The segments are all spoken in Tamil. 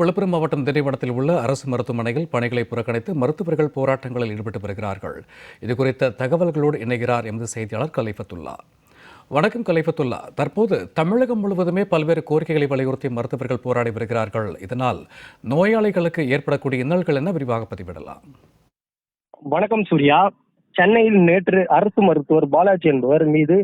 விழுப்புரம் மாவட்டம் திண்டிவனத்தில் உள்ள அரசு மருத்துவமனையில் பணிகளை புறக்கணித்து மருத்துவர்கள் போராட்டங்களில் ஈடுபட்டு வருகிறார்கள். இது குறித்த தகவல்களோடு இணைகிறார் எமது செய்தியாளர் கலைஃபத்துல்லா. வணக்கம் கலைஃபத்துல்லா. தற்போது தமிழகம் முழுவதுமே பல்வேறு கோரிக்கைகளை வலியுறுத்தி மருத்துவர்கள் போராடி வருகிறார்கள். இதனால் நோயாளிகளுக்கு ஏற்படக்கூடிய இன்னல்கள் என்ன விரிவாக பதிவிடலாம். வணக்கம் சூர்யா. சென்னையில் நேற்று அரசு மருத்துவர் பாலாஜி என்பவர் மீது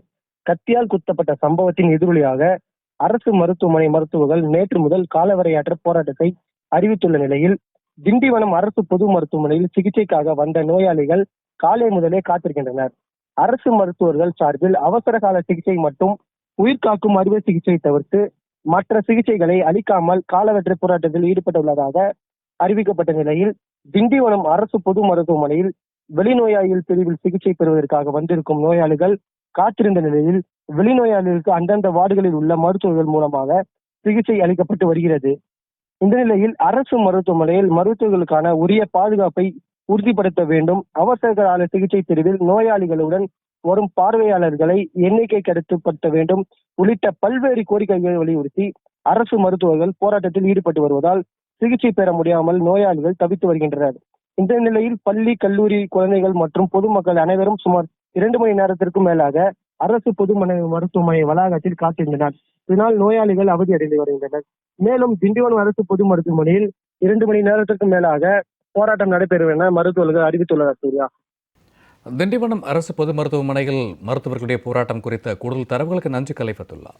கத்தியால் குத்தப்பட்ட சம்பவத்தின் எதிரொலியாக அரசு மருத்துவமனை மருத்துவர்கள் நேற்று முதல் காலவரையாற்ற போராட்டத்தை அறிவித்துள்ள நிலையில் திண்டிவனம் அரசு பொது மருத்துவமனையில் சிகிச்சைக்காக வந்த நோயாளிகள் காலை முதலே காத்திருக்கின்றனர். அரசு மருத்துவர்கள் சார்பில் அவசர கால சிகிச்சை மட்டும் உயிர்காக்கும் அறுவை சிகிச்சை தவிர்த்து மற்ற சிகிச்சைகளை அளிக்காமல் காலவற்றை போராட்டத்தில் ஈடுபட்டுள்ளதாக அறிவிக்கப்பட்ட நிலையில் திண்டிவனம் அரசு பொது மருத்துவமனையில் வெளிநோயாளிகள் பிரிவில் சிகிச்சை பெறுவதற்காக வந்திருக்கும் நோயாளிகள் காத்திருந்த நிலையில் வெளிநோயாளிகளுக்கு அந்தந்த வார்டுகளில் உள்ள மருத்துவர்கள் மூலமாக சிகிச்சை அளிக்கப்பட்டு வருகிறது. இந்த நிலையில் அரசு மருத்துவமனையில் மருத்துவர்களுக்கான உரிய பாதுகாப்பை உறுதிப்படுத்த வேண்டும். அவசர கால சிகிச்சை பிரிவில் நோயாளிகளுடன் வரும் பார்வையாளர்களை எண்ணிக்கை கருத்துப்படுத்த வேண்டும். உள்ளிட்ட பல்வேறு கோரிக்கைகளை வலியுறுத்தி அரசு மருத்துவர்கள் போராட்டத்தில் ஈடுபட்டு வருவதால் சிகிச்சை பெற முடியாமல் நோயாளிகள் தவித்து வருகின்றனர். இந்த நிலையில் பள்ளி கல்லூரி குழந்தைகள் மற்றும் பொதுமக்கள் அனைவரும் சுமார் இரண்டு மணி நேரத்திற்கும் மேலாக அரசு பொதுமனை மருத்துவமனை வளாகத்தில் காத்திருந்தனர். இதனால் நோயாளிகள் அவதியடைந்து வருகின்றனர். மேலும் திண்டிவனம் அரசு பொது மருத்துவமனையில் இரண்டு மணி நேரத்திற்கு மேலாக போராட்டம் நடைபெறும் என மருத்துவர்கள் அறிவித்துள்ளனர் சூர்யா. திண்டிவனம் அரசு பொது மருத்துவமனையில் மருத்துவர்களுடைய போராட்டம் குறித்த கூடுதல் தரவுகளுக்கு நன்றி கலைஃபத்துல்லா